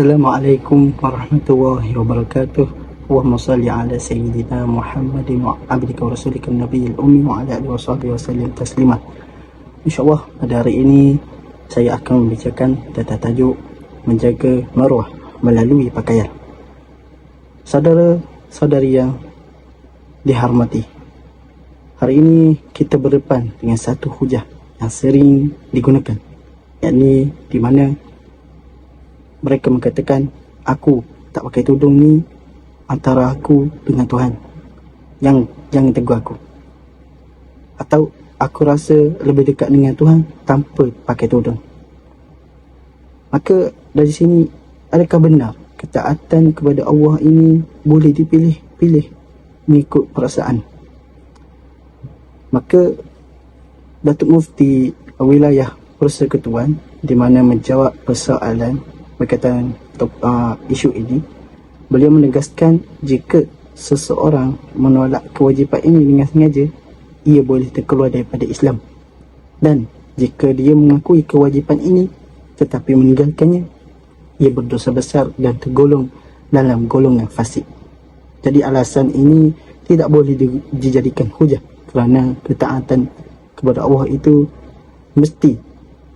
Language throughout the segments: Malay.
Assalamualaikum warahmatullahi wabarakatuh. Allahumma salli ala sayyidina Muhammadin wa abdika wa rasulika nabiyil ummi wa ala alihi wa sahbihi wa sallim taslima. InsyaAllah pada hari ini saya akan membicarakan tentang tajuk menjaga maruah melalui pakaian. Saudara-saudari yang dihormati. Hari ini kita berdepan dengan satu hujah yang sering digunakan. yakni di mana mereka mengatakan aku tak pakai tudung ni antara aku dengan Tuhan. Yang jangan tegur aku. Atau aku rasa lebih dekat dengan Tuhan tanpa pakai tudung. Maka dari sini adakah benar ketaatan kepada Allah ini boleh dipilih-pilih mengikut perasaan? Maka Datuk Mufti wilayah persekutuan di mana menjawab persoalan berkaitan uh, isu ini beliau menegaskan jika seseorang menolak kewajipan ini dengan sengaja ia boleh terkeluar daripada Islam dan jika dia mengakui kewajipan ini tetapi meninggalkannya ia berdosa besar dan tergolong dalam golongan fasik jadi alasan ini tidak boleh dijadikan hujah kerana ketaatan kepada Allah itu mesti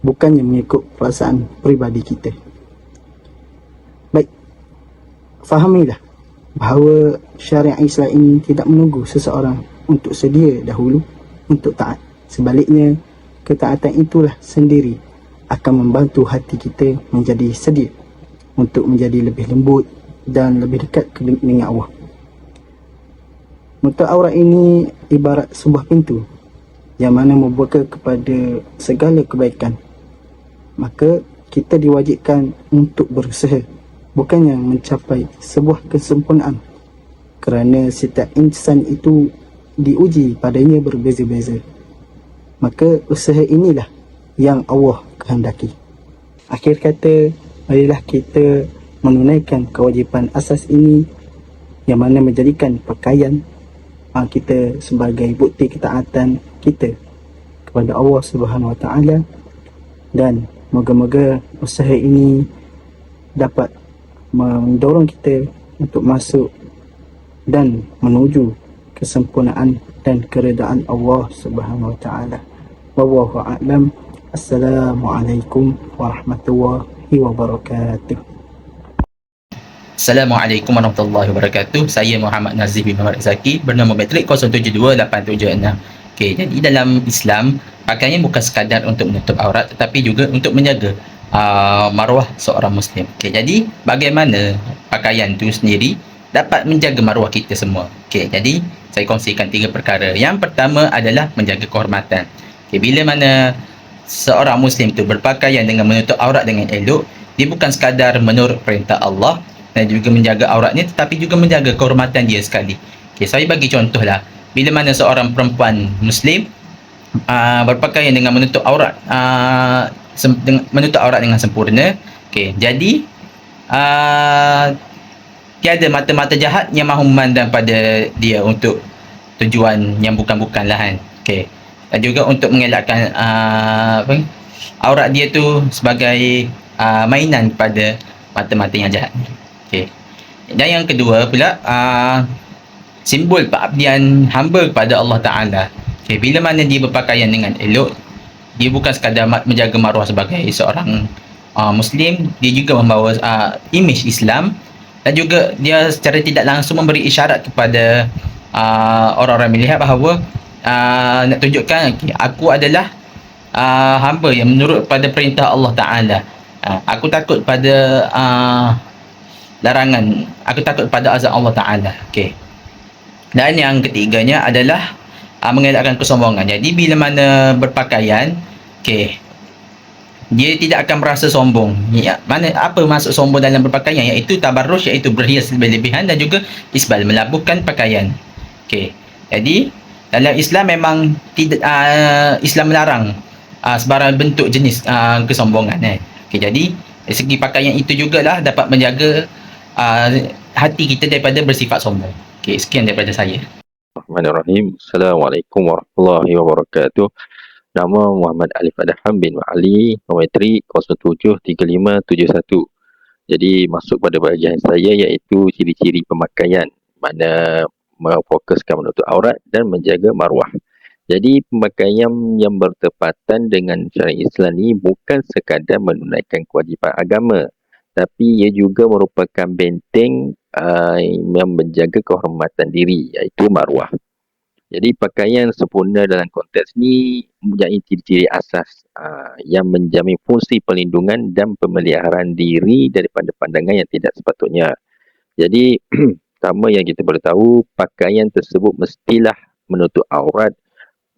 bukannya mengikut perasaan peribadi kita. Fahamilah bahawa syariat Islam ini tidak menunggu seseorang untuk sedia dahulu untuk taat. Sebaliknya, ketaatan itulah sendiri akan membantu hati kita menjadi sedia untuk menjadi lebih lembut dan lebih dekat dengan Allah. Muta aurat ini ibarat sebuah pintu yang mana membuka kepada segala kebaikan maka kita diwajibkan untuk berusaha bukannya mencapai sebuah kesempurnaan. Kerana setiap insan itu diuji padanya berbeza-beza. Maka usaha inilah yang Allah kehendaki. Akhir kata marilah kita menunaikan kewajipan asas ini yang mana menjadikan pakaian ah, kita sebagai bukti ketaatan kita kepada Allah Subhanahu Wa Taala. Dan Moga-moga usaha ini dapat mendorong kita untuk masuk dan menuju kesempurnaan dan keredaan Allah Subhanahu Wa Taala. Wallahu a'lam. Assalamualaikum warahmatullahi wabarakatuh. Assalamualaikum warahmatullahi wabarakatuh. Saya Muhammad Nazif bin Muhammad Zaki bernama Metrik 072876. Okey, jadi dalam Islam pakaian bukan sekadar untuk menutup aurat tetapi juga untuk menjaga uh, maruah seorang muslim. Okey, jadi bagaimana pakaian itu sendiri dapat menjaga maruah kita semua. Okey, jadi saya kongsikan tiga perkara. Yang pertama adalah menjaga kehormatan. Okey, bila mana seorang muslim itu berpakaian dengan menutup aurat dengan elok, dia bukan sekadar menurut perintah Allah dan juga menjaga auratnya tetapi juga menjaga kehormatan dia sekali. Okey, saya bagi contohlah bila mana seorang perempuan muslim uh, berpakaian dengan menutup aurat uh, menutup aurat dengan sempurna. Okey jadi uh, tiada mata-mata jahat yang mahu memandang pada dia untuk tujuan yang bukan-bukan lahan okey dan juga untuk mengelakkan uh, apa aurat dia tu sebagai uh, mainan pada mata-mata yang jahat. Okey dan yang kedua pula uh, simbol pengabdian hamba kepada Allah Ta'ala. Okay, bila mana dia berpakaian dengan elok dia bukan sekadar menjaga maruah sebagai seorang uh, Muslim. Dia juga membawa uh, image Islam. Dan juga dia secara tidak langsung memberi isyarat kepada uh, orang-orang melihat bahawa uh, nak tunjukkan okay, aku adalah uh, hamba yang menurut pada perintah Allah Ta'ala. Uh, aku takut pada uh, larangan. Aku takut pada azab Allah Ta'ala. Okay. Dan yang ketiganya adalah uh, mengelakkan kesombongan. Jadi bila mana berpakaian, okey. Dia tidak akan merasa sombong. Ya, mana apa maksud sombong dalam berpakaian iaitu tabarruj iaitu berhias berlebihan dan juga isbal melabuhkan pakaian. Okey. Jadi dalam Islam memang tidak uh, Islam melarang uh, sebarang bentuk jenis uh, kesombongan eh. Okey jadi dari segi pakaian itu jugalah dapat menjaga uh, hati kita daripada bersifat sombong. Okey, sekian daripada saya. Bismillahirrahmanirrahim. Assalamualaikum warahmatullahi wabarakatuh. Nama Muhammad Alif Adham bin Ali, nombor 3073571. Jadi masuk pada bahagian saya iaitu ciri-ciri pemakaian mana memfokuskan menutup aurat dan menjaga maruah. Jadi pemakaian yang bertepatan dengan syariat Islam ni bukan sekadar menunaikan kewajipan agama tapi ia juga merupakan benteng uh, yang menjaga kehormatan diri iaitu maruah. Jadi pakaian sempurna dalam konteks ni mempunyai ciri-ciri asas uh, yang menjamin fungsi perlindungan dan pemeliharaan diri daripada pandangan yang tidak sepatutnya. Jadi pertama yang kita boleh tahu pakaian tersebut mestilah menutup aurat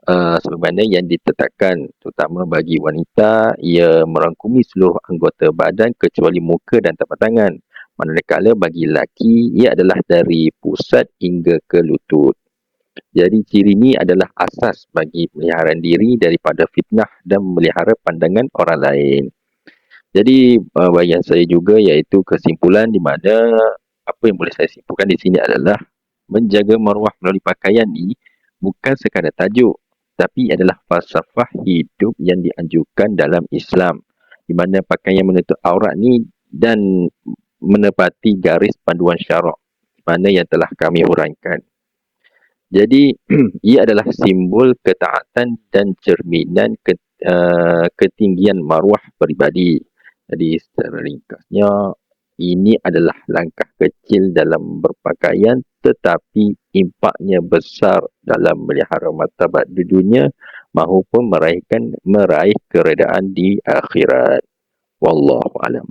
uh, sebagaimana yang ditetapkan terutama bagi wanita ia merangkumi seluruh anggota badan kecuali muka dan tapak tangan. Manakala bagi lelaki ia adalah dari pusat hingga ke lutut. Jadi ciri ini adalah asas bagi pemeliharaan diri daripada fitnah dan memelihara pandangan orang lain. Jadi uh, bagian saya juga iaitu kesimpulan di mana apa yang boleh saya simpulkan di sini adalah menjaga maruah melalui pakaian ini bukan sekadar tajuk tapi adalah falsafah hidup yang dianjurkan dalam Islam di mana pakaian menutup aurat ni dan menepati garis panduan syarak mana yang telah kami huraikan. Jadi ia adalah simbol ketaatan dan cerminan ke, uh, ketinggian maruah peribadi. Jadi secara ringkasnya ini adalah langkah kecil dalam berpakaian tetapi impaknya besar dalam melihara martabat di dunia maupun meraihkan meraih keredaan di akhirat. Wallahu alam.